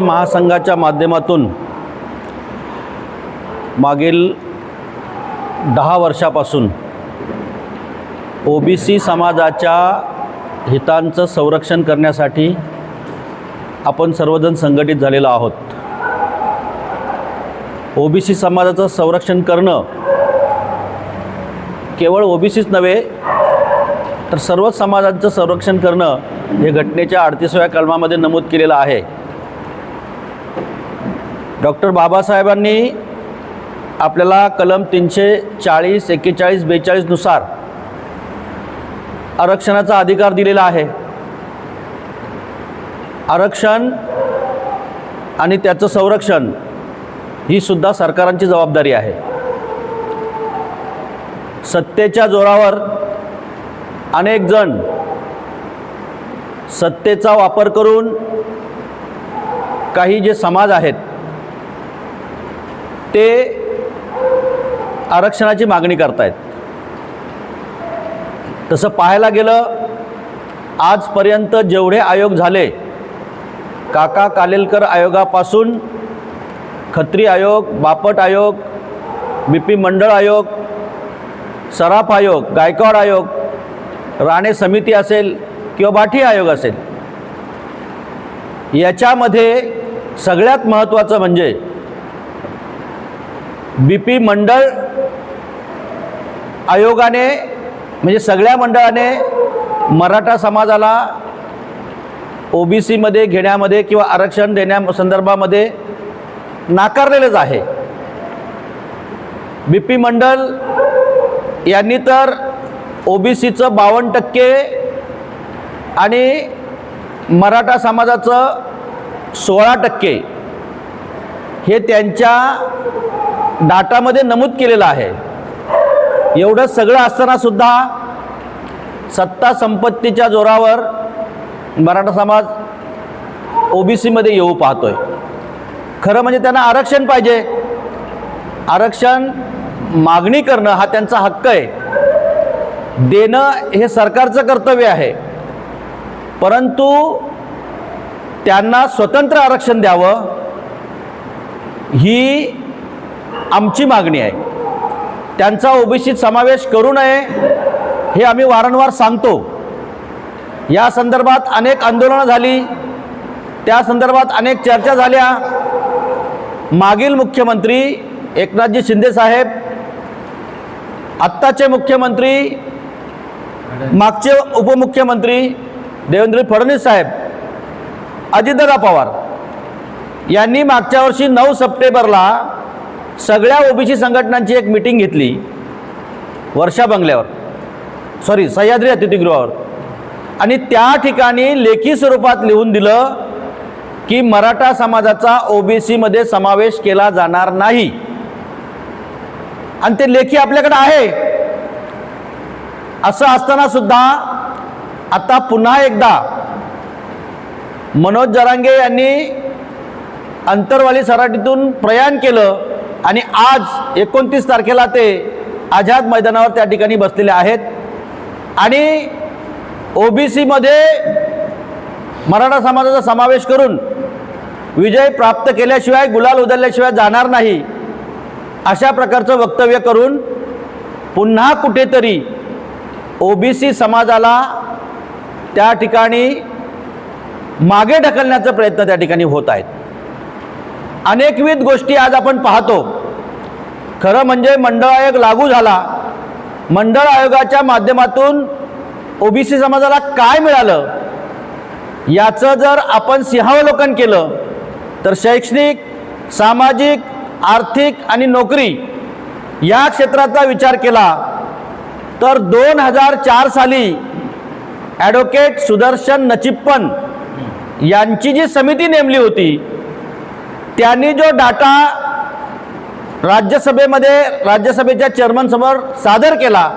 महासंघाच्या माध्यमातून मागील दहा वर्षापासून ओ बी सी समाजाच्या हितांचं संरक्षण करण्यासाठी आपण सर्वजण संघटित झालेलो आहोत. ओ बी सी समाजाचं संरक्षण करणं केवळ ओ बी सीच नव्हे तर सर्वच समाजांचं संरक्षण करणं हे घटनेच्या अडतीसाव्या कलमामध्ये नमूद केलेलं आहे. डॉक्टर बाबासाहेबांनी आपल्याला कलम तीनशे चाळीस एक्केचाळीस बेचाळीसनुसार आरक्षणाचा अधिकार दिलेला आहे. आरक्षण आणि त्याचं संरक्षण ही सुद्धा सरकारांची जबाबदारी आहे. सत्तेच्या जोरावर अनेक जण सत्तेचा वापर करून काही जे समाज आहेत ते आरक्षणाची मागणी करतायत. तसं पाहायला गेलं आजपर्यंत जेवढे आयोग झाले काका कालेलकर आयोगापासून खत्री आयोग बापट आयोग बी पी मंडळ आयोग सराफ आयोग गायकवाड आयोग राणे समिती असेल किंवा बाठी आयोग असेल याच्यामध्ये सगळ्यात महत्त्वाचं म्हणजे बी पी मंडळ आयोगाने म्हणजे सगळ्या मंडळाने मराठा समाजाला ओ बी सीमध्ये घेण्यामध्ये किंवा आरक्षण देण्या संदर्भामध्ये नाकारलेलंच आहे. बी पी मंडल यांनी तर ओ बी सीचं बावन्न टक्के आणि मराठा समाजाचं सोळा टक्के हे त्यांच्या डाटामध्ये नमूद केलेलं आहे. एवढं सगळं असतानासुद्धा सत्ता संपत्तीच्या जोरावर मराठा समाज ओ बी सीमध्ये येऊ पाहतोय. खरं म्हणजे त्यांना आरक्षण पाहिजे. आरक्षण मागणी करणं हा त्यांचा हक्क आहे. देणं हे सरकारचं कर्तव्य आहे. परंतु त्यांना स्वतंत्र आरक्षण द्यावं ही आमची मागणी आहे. त्यांचा ओबीसीत समावेश करू नये हे आम्ही वारंवार सांगतो. या संदर्भात अनेक आंदोलनं झाली त्या संदर्भात अनेक चर्चा झाल्या. मागील मुख्यमंत्री एकनाथजी शिंदे साहेब आत्ताचे मुख्यमंत्री मागचे उपमुख्यमंत्री देवेंद्र फडणवीस साहेब अजितदादा पवार यांनी मागच्या वर्षी नऊ सप्टेंबरला सगळ्या ओबीसी संघटनांची एक मिटिंग घेतली. वर्षा बंगल्यावर. सॉरी सह्याद्री अतिथीगृहावर. आणि त्या ठिकाणी लेखी स्वरूपात लिहून दिलं की मराठा समाजाचा ओबीसीमध्ये समावेश केला जाणार नाही. आणि ते लेखी आपल्याकडे आहे. असं असताना सुद्धा आता पुन्हा एकदा मनोज जरांगे यांनी अंतरवाली सराटीतून प्रयाण केलं. आणि आज एकोणतीस तारखेला ते आझाद मैदानावर त्या ठिकाणी बसलेले आहेत. आणि ओबीसीमध्ये मराठा समाजाचा समावेश करून विजय प्राप्त केल्याशिवाय गुलाल उधरल्याशिवाय जाणार नाही अशा प्रकारचं वक्तव्य करून पुन्हा कुठेतरी ओबीसी समाजाला त्या ठिकाणी मागे ढकलण्याचा प्रयत्न त्या ठिकाणी होत आहेत. अनेकविध गोष्टी आज आपण पाहतो. खरं म्हणजे मंडळ आयोग लागू झाला. मंडळ आयोगाच्या माध्यमातून ओबीसी समाजाला काय मिळालं? याचं जर आपण सिंहावलोकन केलं तर शैक्षणिक सामाजिक आर्थिक आणि नोकरी या क्षेत्राचा विचार केला तर दोन हजार चार साली ॲडव्होकेट सुदर्शन नचिप्पन यांची जी समिती नेमली होती त्यांनी जो डाटा राज्यसभेमध्ये राज्यसभेच्या चेअरमनसमोर सादर केला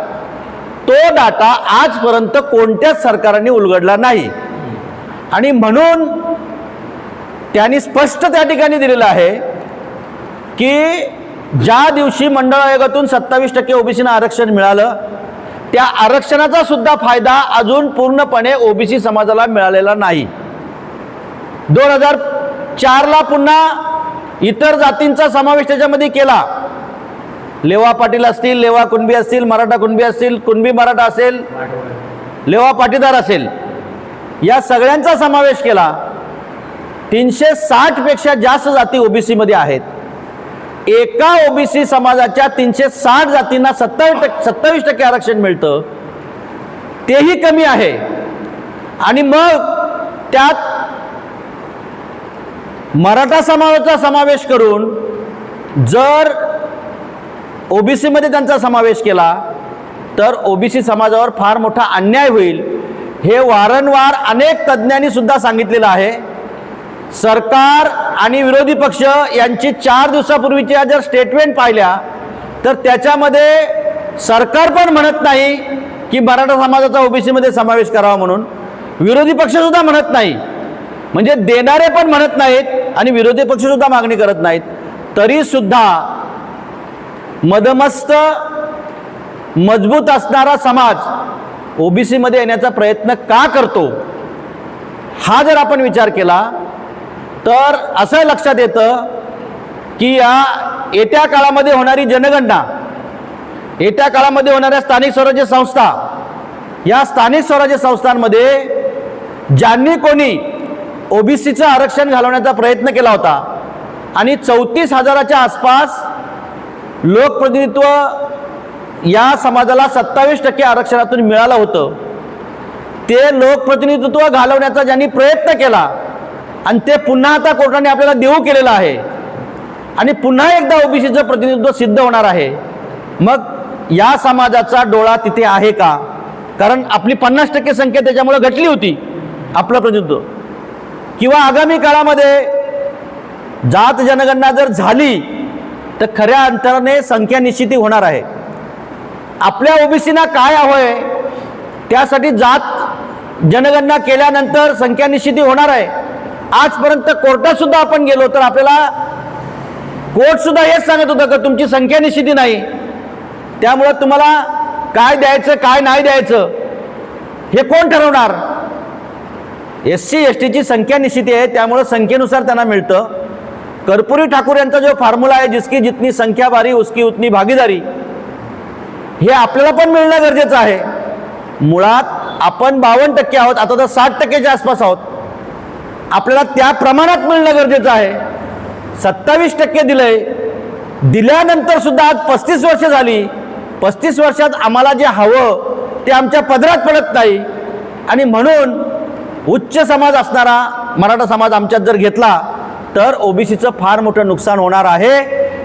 तो डाटा आजपर्यंत कोणत्याच सरकारने उलगडला नाही. आणि म्हणून त्यांनी स्पष्ट त्या ठिकाणी दिलेलं आहे की ज्या दिवशी मंडळ आयोगातून सत्तावीस टक्के ओबीसीना आरक्षण मिळालं त्या आरक्षणाचा सुद्धा फायदा अजून पूर्णपणे ओबीसी समाजाला मिळालेला नाही. दोन हजार चारला पुन्हा इतर जातींचा समावेश त्याच्यामध्ये केला. लेवा पाटील असतील लेवा कुणबी असतील मराठा कुणबी असतील कुणबी मराठा असेल लेवा पाटीदार असेल या सगळ्यांचा समावेश केला. तीनशे साठपेक्षा जास्त जाती ओबीसीमध्ये आहेत. एका ओबीसी समाजाच्या तीनशे साठ जातींना सत्तावीस टक्के सत्तावीस टक्के आरक्षण मिळतं. तेही कमी आहे. आणि मग त्यात मराठा समाजाचा समावेश करून जर ओबीसीमध्ये त्यांचा समावेश केला तर ओबीसी समाजावर फार मोठा अन्याय होईल. हे वारंवार अनेक तज्ज्ञांनी सुद्धा सांगितलेलं आहे. सरकार आणि विरोधी पक्ष यांची चार दिवसापूर्वीच्या जर स्टेटमेंट पाहिल्या तर त्याच्यामध्ये सरकार पण म्हणत नाही की मराठा समाजाचा ओबीसीमध्ये समावेश करावा म्हणून. विरोधी पक्षसुद्धा म्हणत नाही. म्हणजे देणारे पण म्हणत नाहीत आणि विरोधी पक्षसुद्धा मागणी करत नाहीत. तरीसुद्धा मदमस्त मजबूत असणारा समाज ओबीसीमध्ये येण्याचा प्रयत्न का करतो? हा जर आपण विचार केला तर असं लक्षात येतं की या येत्या काळामध्ये होणारी जनगणना येत्या काळामध्ये होणाऱ्या स्थानिक स्वराज्य संस्था या स्थानिक स्वराज्य संस्थांमध्ये ज्यांनी कोणी ओबीसीचं आरक्षण घालवण्याचा प्रयत्न केला होता. आणि चौतीस हजाराच्या आसपास लोकप्रतिनिधित्व या समाजाला सत्तावीस टक्के आरक्षणातून मिळालं होतं. ते लोकप्रतिनिधित्व घालवण्याचा ज्यांनी प्रयत्न केला आणि ते पुन्हा आता कोर्टाने आपल्याला देऊ केलेलं आहे. आणि पुन्हा एकदा ओबीसीचं प्रतिनिधित्व सिद्ध होणार आहे. मग या समाजाचा डोळा तिथे आहे का? कारण आपली पन्नास टक्के संख्या त्याच्यामुळे घटली होती आपलं प्रतिनिधित्व. किंवा आगामी काळामध्ये जात जनगणना जर झाली तर खऱ्या अंतराने संख्या निश्चिती होणार आहे. आपल्या ओबीसीना काय हवंय त्यासाठी जात जनगणना केल्यानंतर संख्या निश्चिती होणार आहे. आजपर्यंत कोर्टात सुद्धा आपण गेलो तर आपल्याला कोर्ट सुद्धा हेच सांगत होतं का तुमची संख्या निश्चिती नाही? त्यामुळं तुम्हाला काय द्यायचं काय नाही द्यायचं हे कोण ठरवणार? एस सी एस टीची संख्या निश्चिती आहे त्यामुळं संख्येनुसार त्यांना मिळतं. कर्पुरी ठाकूर यांचा जो फॉर्म्युला आहे जिसकी जितनी संख्या बारी उसकी उतनी भागीदारी हे आपल्याला पण मिळणं गरजेचं आहे. मुळात आपण बावन्न टक्के आहोत आता तर साठ टक्क्याच्या आसपास आहोत. आपल्याला त्या प्रमाणात मिळणं गरजेचं आहे. सत्तावीस टक्के दिलंय. दिल्यानंतर सुद्धा आज पस्तीस वर्ष झाली. पस्तीस वर्षात आम्हाला जे हवं ते आमच्या पदरात पडत नाही. आणि म्हणून उच्च समाज असणारा मराठा समाज आमच्यात जर घेतला तर ओबीसीचं फार मोठं नुकसान होणार आहे.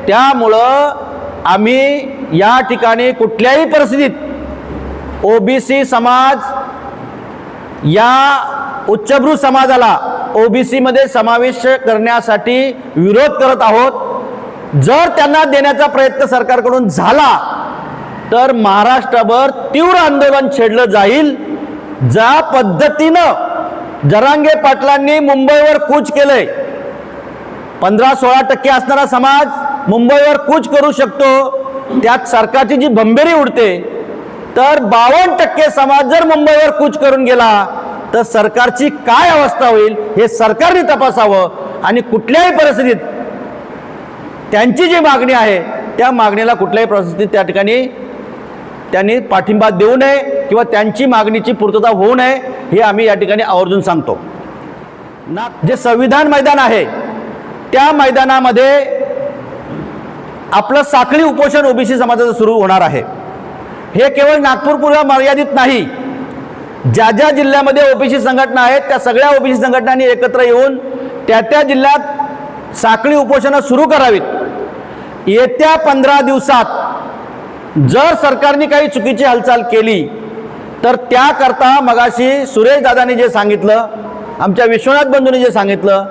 त्यामुळं आम्ही या ठिकाणी कुठल्याही परिस्थितीत ओबीसी समाज या उच्चभ्रू समाजाला ओबीसीमध्ये समावेश करण्यासाठी विरोध करत आहोत. जर त्यांना देण्याचा प्रयत्न सरकारकडून झाला तर महाराष्ट्रभर तीव्र आंदोलन छेडलं जाईल. ज्या पद्धतीनं जरांगे पाटलांनी मुंबईवर कूच केलंय. पंधरा सोळा टक्के असणारा समाज मुंबईवर कूच करू शकतो. त्यात सरकारची जी भंबेरी उडते तर बावन्न टक्के समाज जर मुंबईवर कूच करून गेला तर सरकारची काय अवस्था होईल हे सरकारने तपासावं. आणि कुठल्याही परिस्थितीत त्यांची जी मागणी आहे त्या मागणीला कुठल्याही परिस्थितीत त्या ठिकाणी त्यांनी पाठिंबा देऊ नये किंवा त्यांची मागणीची पूर्तता होऊ नये हे आम्ही या ठिकाणी आवर्जून सांगतो. ना जे संविधान मैदान आहे त्या मैदानामध्ये आपलं साखळी उपोषण ओबीसी समाजाचं सुरू होणार आहे. हे केवळ नागपूरपुरा मर्यादित नाही. ज्या ज्या जिल्ह्यामध्ये ओबीसी संघटना आहेत त्या सगळ्या ओबीसी संघटनांनी एकत्र येऊन त्या त्या जिल्ह्यात साखळी उपोषणं सुरू करावीत. येत्या पंधरा दिवसात जर सरकारने काही चुकीची हालचाल केली तर त्याकरता मगाशी सुरेश दादाने जे सांगितलं आमच्या विश्वनाथ बंधूंनी जे सांगितलं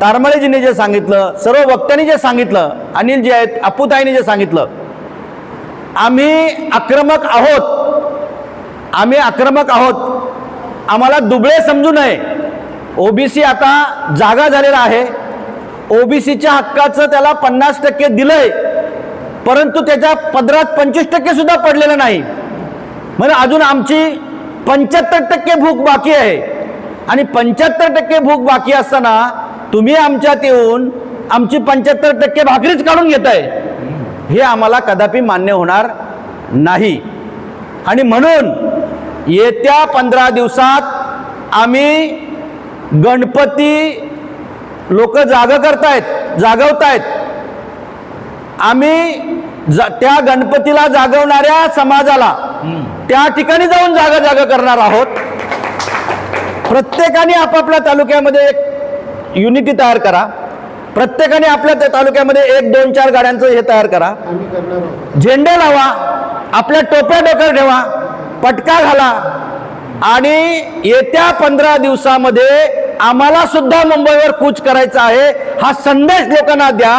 तारमळेजींनी जे सांगितलं सर्व वक्त्यांनी जे सांगितलं अनिल जे आहेत अपुताईने जे सांगितलं आम्ही आक्रमक आहोत. आम्ही आक्रमक आहोत. आम्हाला दुबळे समजू नये. ओबीसी आता जागा झालेला आहे. ओबीसीच्या हक्काचं त्याला पन्नास टक्के दिलंय. परंतु त्याच्या पदरात पंचवीस टक्के सुद्धा पडलेलं नाही. म्हणजे अजून आमची पंच्याहत्तर टक्के भूक बाकी आहे. आणि पंच्याहत्तर टक्के भूक बाकी असताना तुम्ही आमच्यात येऊन आमची पंच्याहत्तर टक्के भाकरीच काढून घेत आहे हे आम्हाला कदापि मान्य होणार नाही. आणि म्हणून येत्या पंधरा दिवसात आम्ही गणपती लोक जाग करतायत जागवतायत. आम्ही त्या गणपतीला जागवणाऱ्या समाजाला त्या ठिकाणी जाऊन जागा जागा करणार आहोत. प्रत्येकाने आपापल्या तालुक्यामध्ये एक युनिटी तयार करा. प्रत्येकाने आपल्या त्या तालुक्यामध्ये एक दोन चार गाड्यांचं हे तयार करा. झेंडे लावा आपल्या टोप्या डोक्यावर ठेवा पटका घाला आणि येत्या पंधरा दिवसामध्ये आम्हाला सुद्धा मुंबईवर कूच करायचा आहे. हा संदेश लोकांना द्या.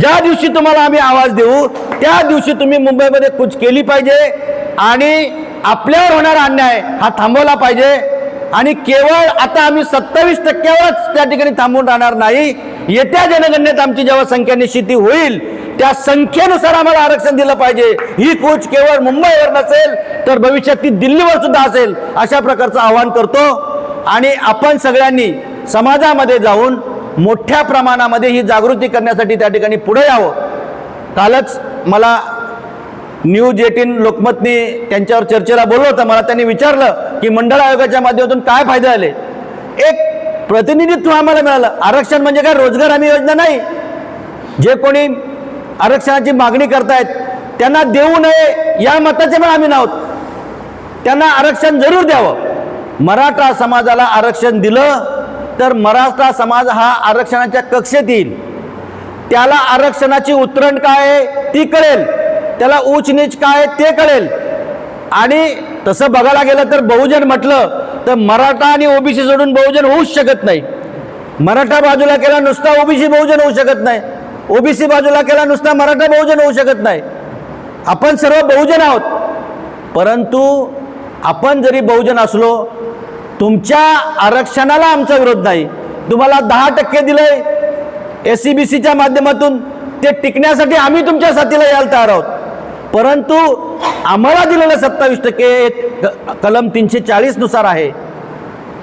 ज्या दिवशी तुम्हाला आम्ही आवाज देऊ त्या दिवशी तुम्ही मुंबईमध्ये कूच केली पाहिजे आणि आपल्यावर होणारा अन्याय हा थांबवला पाहिजे. आणि केवळ आता आम्ही सत्तावीस टक्क्यावरच त्या ठिकाणी थांबून राहणार नाही. येत्या जनगणनेत आमची जेव्हा संख्या निश्चिती होईल त्या संख्येनुसार आम्हाला आरक्षण दिलं पाहिजे. ही कूच केवळ मुंबईवर नसेल तर भविष्यात ती दिल्लीवर सुद्धा असेल अशा प्रकारचं आवाहन करतो. आणि आपण सगळ्यांनी समाजामध्ये जाऊन मोठ्या प्रमाणामध्ये ही जागृती करण्यासाठी त्या ठिकाणी पुढे यावं. कालच मला न्यूज एटीन लोकमतनी त्यांच्यावर चर्चेला बोलवलं होतं. मला त्यांनी विचारलं की मंडळ आयोगाच्या माध्यमातून काय फायदे आले एक प्रतिनिधित्व आम्हाला मिळालं. आरक्षण म्हणजे काय? रोजगार हमी योजना नाही. जे कोणी आरक्षणाची मागणी करतायत त्यांना देऊ नये या मताचे पण आम्ही नाहोत. त्यांना आरक्षण जरूर द्यावं. मराठा समाजाला आरक्षण दिलं तर मराठा समाज हा आरक्षणाच्या कक्षेत येईल. त्याला आरक्षणाची उतरण काय आहे ती कळेल. त्याला उच नीच काय आहे ते कळेल. आणि तसं बघायला गेलं तर बहुजन म्हटलं तर मराठा आणि ओबीसी सोडून बहुजन होऊच शकत नाही. मराठा बाजूला केला नुसता ओबीसी बहुजन होऊ शकत नाही. ओबीसी बाजूला केला नुसता मराठा बहुजन होऊ शकत नाही. आपण सर्व बहुजन आहोत. परंतु आपण जरी बहुजन असलो तुमच्या आरक्षणाला आमचा विरोध नाही. तुम्हाला दहा टक्के दिलंय एस सी बी सीच्या माध्यमातून. ते टिकण्यासाठी आम्ही तुमच्या साथीला यायला तयार आहोत. परंतु आम्हाला दिलेलं सत्तावीस टक्के क- कलम तीनशे चाळीसनुसार आहे.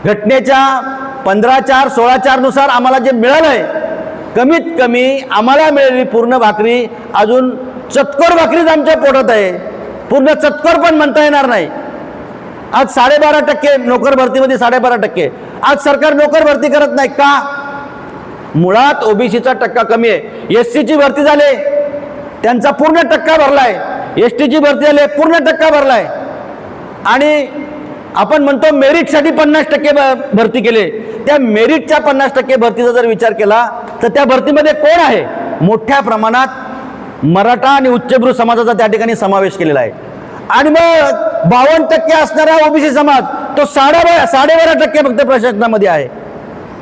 घटनेच्या पंधरा चार सोळा चारनुसार आम्हाला जे मिळालं आहे कमीत कमी आम्हाला मिळालेली पूर्ण भाकरी अजून चतकोर भाकरीच आमच्या पोटात आहे. पूर्ण चतकोर पण म्हणता येणार नाही. आज साडेबारा टक्के नोकर भरतीमध्ये साडेबारा टक्के. आज सरकार नोकर भरती करत नाही का? मुळात ओबीसीचा टक्का कमी आहे. एस सीची भरती झाले. त्यांचा पूर्ण टक्का भरलाय. एस टीची भरती झाली पूर्ण टक्का भरलाय. आणि आपण म्हणतो मेरिटसाठी पन्नास टक्के भरती केले. त्या मेरिटच्या पन्नास टक्के भरतीचा जर विचार केला तर त्या भरतीमध्ये कोण आहे? मोठ्या प्रमाणात मराठा आणि उच्चभ्रू समाजाचा त्या ठिकाणी समावेश केलेला आहे. आणि मग बावन्न टक्के असणारा ओबीसी समाज तो साडे साडेबारा टक्के फक्त प्रशासनामध्ये आहे.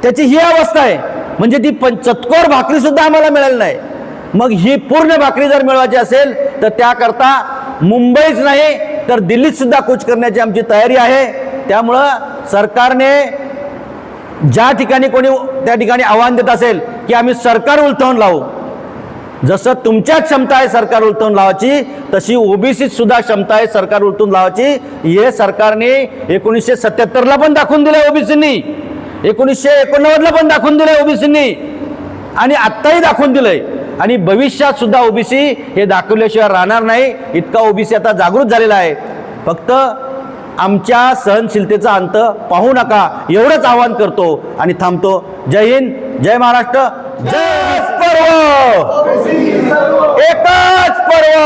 त्याची ही अवस्था आहे. म्हणजे ती पंचतकोर भाकरी सुद्धा आम्हाला मिळाली नाही. मग ही पूर्ण भाकरी जर मिळवायची असेल तर त्याकरता मुंबईच नाही तर दिल्लीत सुद्धा कूच करण्याची आमची तयारी आहे. त्यामुळं सरकारने ज्या ठिकाणी कोणी त्या ठिकाणी आव्हान देत असेल की आम्ही सरकार उलथवून लावू. जसं तुमच्या क्षमता आहे सरकार उलटून लावायची तशी ओबीसीत सुद्धा क्षमता आहे सरकार उलटून लावायची. हे सरकारने एकोणीसशे सत्याहत्तरला पण दाखवून दिलंय ओबीसींनी. एकोणीसशे एकोणनव्वदला पण दाखवून दिलंय ओबीसींनी. आणि आत्ताही दाखवून दिलंय. आणि भविष्यात सुद्धा ओबीसी हे दाखवल्याशिवाय राहणार नाही. इतका ओबीसी आता जागृत झालेला आहे. फक्त आमच्या सहनशीलतेचा अंत पाहू नका. एवढंच आवाहन करतो आणि थांबतो. जय हिंद जय महाराष्ट्र जय पर्व एकच पर्व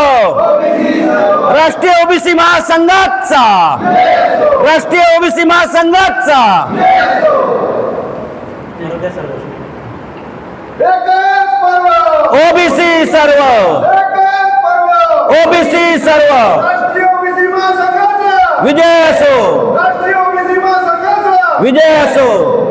राष्ट्रीय ओबीसी महासंघाचा. राष्ट्रीय ओबीसी महासंघाचा. ओबीसी सर्व. ओबीसी सर्व. विजय असो. विजय असो.